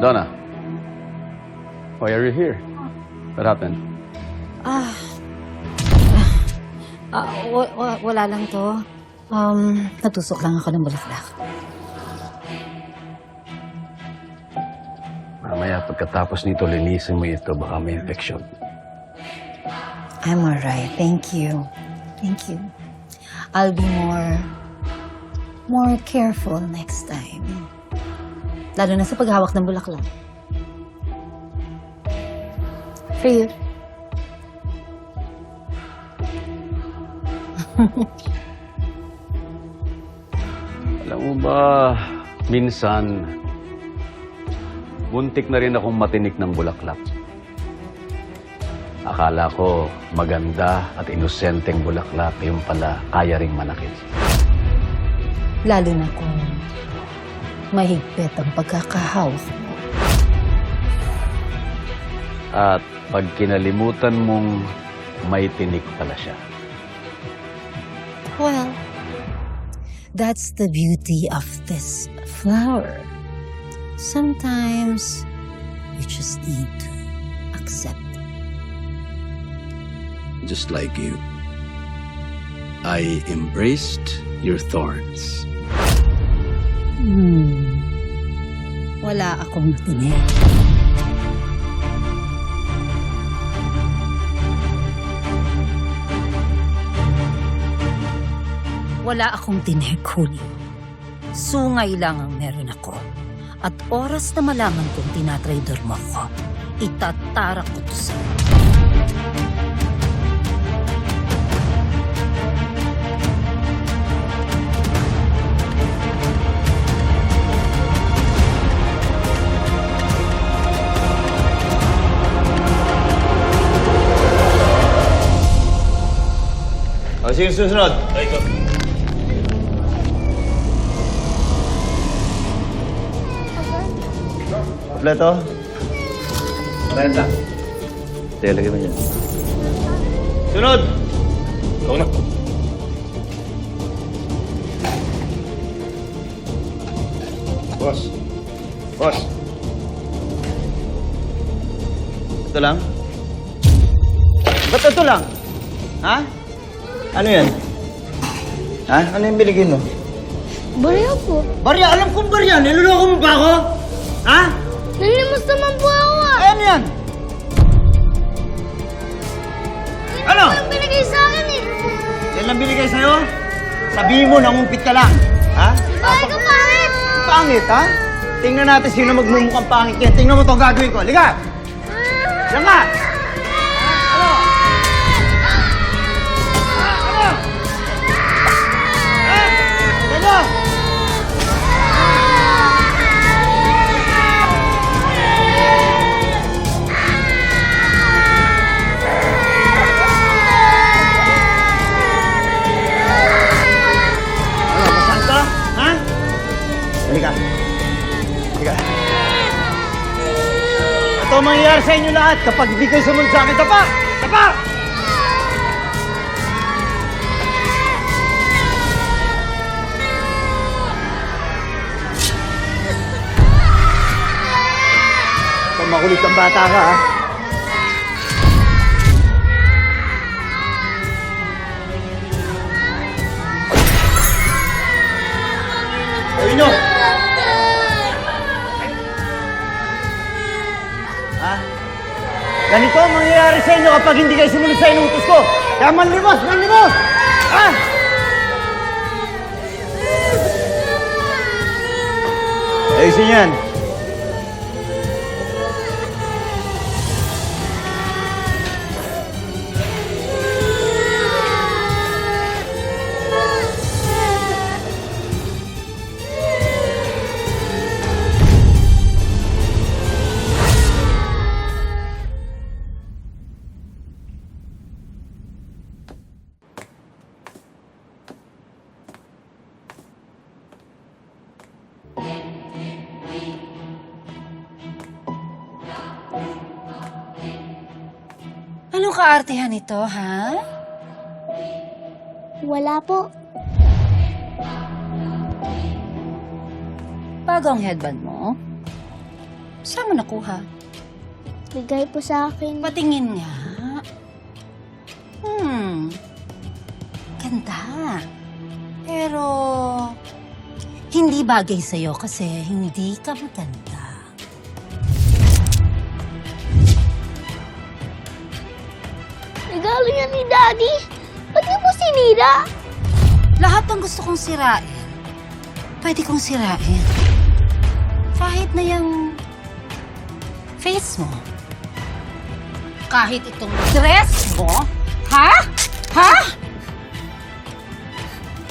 Donna, why are you here? What happened? Ah. Ah, wa- wa- wala lang to. Um, natusok lang ako ng bulaklak. Mamaya pagkatapos nito, linisin mo ito. Baka may infection. I'm alright. Thank you. Thank you. I'll be more more careful next time. Lalo na sa paghawak ng bulaklak. For you. Alam mo ba, minsan, muntik na rin akong matinik ng bulaklak. Akala ko maganda at inosenteng bulaklak, yung pala kaya ring manakit. Lalo na kung mahigpit ang pagkakahawak mo. At pag kinalimutan mong may tinik pala siya. Well, that's the beauty of this flower. Sometimes you just need to accept. just like you. I embraced your thorns. Hmm. Wala akong tinik. Wala akong tinik, Julio. Sungay lang ang meron ako. At oras na malaman kong tinatrader mo ako, itatarak ko to sa'yo. Sino susunod? Ikaw. Kompleto? Renta. Teka, lagay mo dyan. Sunod! Ikaw na. Boss. Boss. Ito lang? Ba't ito lang? Ha? Ano yan? Ha? Ano yung binigay mo? Barya po. Barya! Alam kong barya! Niloloko mo ba ako? Ha? Nalimus naman po ako ah. Ay, ano yan? Ano? Ano binigay sa akin eh? Yan lang binigay sa'yo? Sabihin mo, nangumpit ka lang. Ha? Bakit ka pangit? Pangit, ha? Tingnan natin sino magmumukhang pangit yan. Tingnan mo to gagawin ko. Liga! Yan Halika. Halika. Ito ang mangyayari sa inyo lahat kapag hindi kayo sumunod sa akin. Tapa! Tapa! Makulit ang bata ka, ha? Ganito ang mangyayari sa inyo kapag hindi kayo sumunod sa inutos ko. Kaya manlimos! Manlimos! Ha? Ayusin yan. Kaartehan nito, ha? Wala po. Bago ang headband mo? Saan mo nakuha? Bigay po sa akin. Patingin nga. Hmm. Ganda. Pero, hindi bagay sa'yo kasi hindi ka maganda. Regalo yan ni Daddy. Ba't po sinira? Lahat ng gusto kong sirain, pwede kong sirain. Kahit na yung face mo. Kahit itong dress mo. Ha? Ha?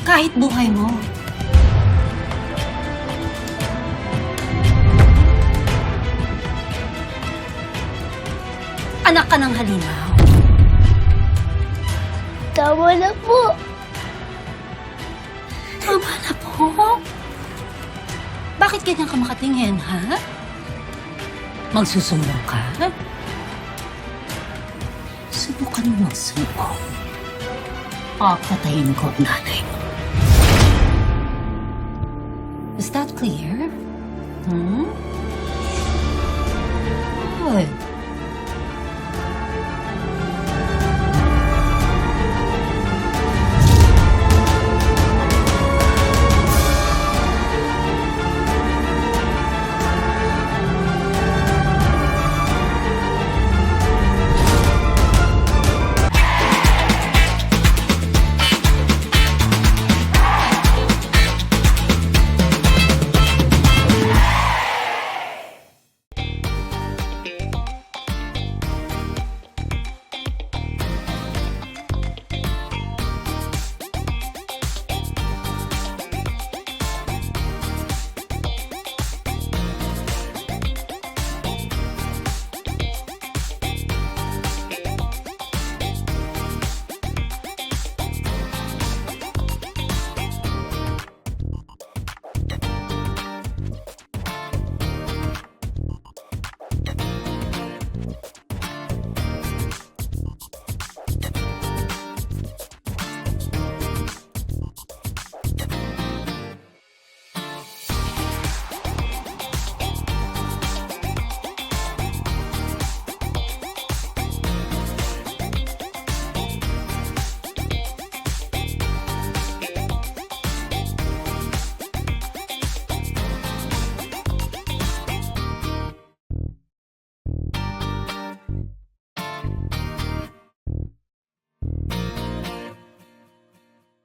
Kahit buhay mo. Anak ka ng halimaw. Tama na po. Tama na po. Bakit ganyan ka makatingin, ha? Magsusumbong ka? Subukan mo magsumbong. Papatayin ko ang nanay mo. Is that clear? Hmm?